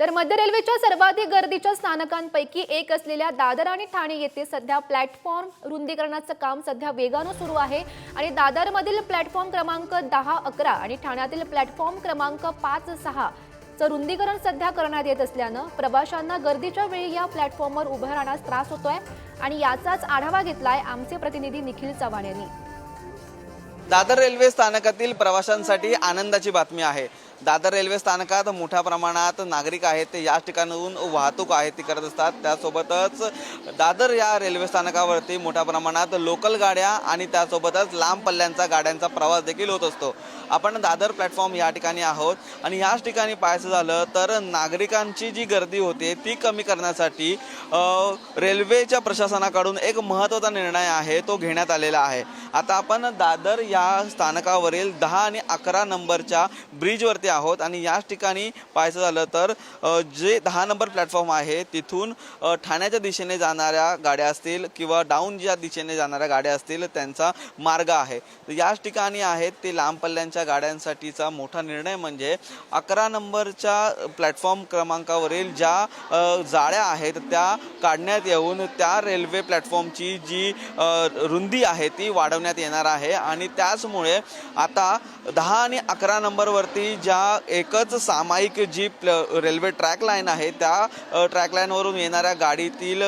तर मध्य रेल्वेच्या सर्वाधिक गर्दीच्या स्थानकांपैकी एक असलेल्या दादर आणि ठाणे येथे सध्या प्लॅटफॉर्म रुंदीकरणाचं काम सध्या वेगानं सुरू आहे. आणि दादरमधील प्लॅटफॉर्म क्रमांक दहा अकरा आणि ठाण्यातील प्लॅटफॉर्म क्रमांक पाच सहा चं रुंदीकरण सध्या करण्यात येत असल्यानं प्रवाशांना गर्दीच्या वेळी या प्लॅटफॉर्मवर उभं राहण्यास त्रास होतोय. आणि याचाच आढावा घेतलाय आमचे प्रतिनिधी निखिल चव्हाण यांनी. दादर रेल्वे स्थानकातील प्रवाशांसाठी आनंदाची बातमी आहे. दादर रेल्वे स्थानकात मोठ्या प्रमाणात नागरिक आहेत ते याच ठिकाणाहून वाहतूक आहे ती करत असतात. त्यासोबतच दादर या रेल्वे स्थानकावरती मोठ्या प्रमाणात लोकल गाड्या आणि त्यासोबतच लांब पल्ल्यांचा गाड्यांचा प्रवास देखील होत असतो. आपण दादर प्लॅटफॉर्म या ठिकाणी आहोत. आणि याच ठिकाणी पाहायचं झालं तर नागरिकांची जी गर्दी होते ती कमी करण्यासाठी रेल्वेच्या प्रशासनाकडून एक महत्त्वाचा निर्णय आहे तो घेण्यात आलेला आहे. आता आपण दादर या स्थानकावरील दहा आणि अकरा नंबरच्या ब्रिजवरती आहोत. आणि याच ठिकाणी पाहायचं झालं तर जे दहा नंबर प्लॅटफॉर्म आहे तिथून ठाण्याच्या दिशेने जाणाऱ्या गाड्या असतील किंवा डाऊन ज्या दिशेने जाणाऱ्या गाड्या असतील त्यांचा मार्ग आहे. तर याच ठिकाणी आहेत ते लांब पल्ल्यांच्या गाड्यांसाठीचा मोठा निर्णय म्हणजे अकरा नंबरच्या प्लॅटफॉर्म क्रमांकावरील ज्या जाळ्या आहेत त्या काढण्यात येऊन त्या रेल्वे प्लॅटफॉर्मची जी रुंदी आहे ती वाढवण्यात येणार आहे. आणि त्याचमुळे आता दहा आणि अकरा नंबरवरती ज्या एकच सामायिक जी प्ल रेल्वे ट्रॅक लाईन आहे त्या ट्रॅक लाईनवरून येणाऱ्या गाडीतील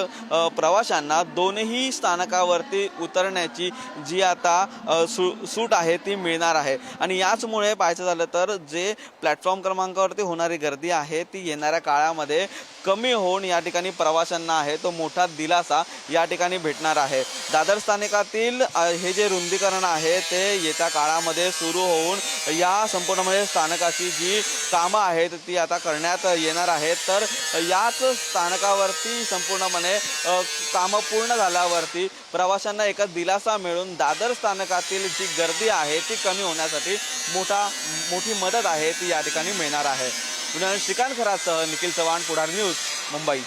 प्रवाशांना दोनही स्थानकावरती उतरण्याची जी आता सु सू सूट आहे ती मिळणार आहे. आणि याचमुळे पाहायचं झालं तर जे प्लॅटफॉर्म क्रमांकावरती होणारी गर्दी आहे ती येणाऱ्या काळामध्ये कमी होऊन या ठिकाणी प्रवाशांना आहे तो मोठा दिलासा या ठिकाणी भेटणार आहे. दादर स्थानकातील हे जे रुंदीकरण आहे ते येत्या काळामध्ये सुरू होऊन या संपूर्ण म्हणजे स्थानकाची जी कामं आहेत ती आता करण्यात येणार आहेत. तर याच स्थानकावरती संपूर्णपणे कामं पूर्ण झाल्यावरती प्रवाशांना एका दिलासा मिळून दादर स्थानकातील जी गर्दी आहे ती कमी होण्यासाठी मोठा मोठी मदत आहे ती या ठिकाणी मिळणार आहे. श्रीकांत खरासह निखिल चव्हाण पुढार न्यूज मुंबई.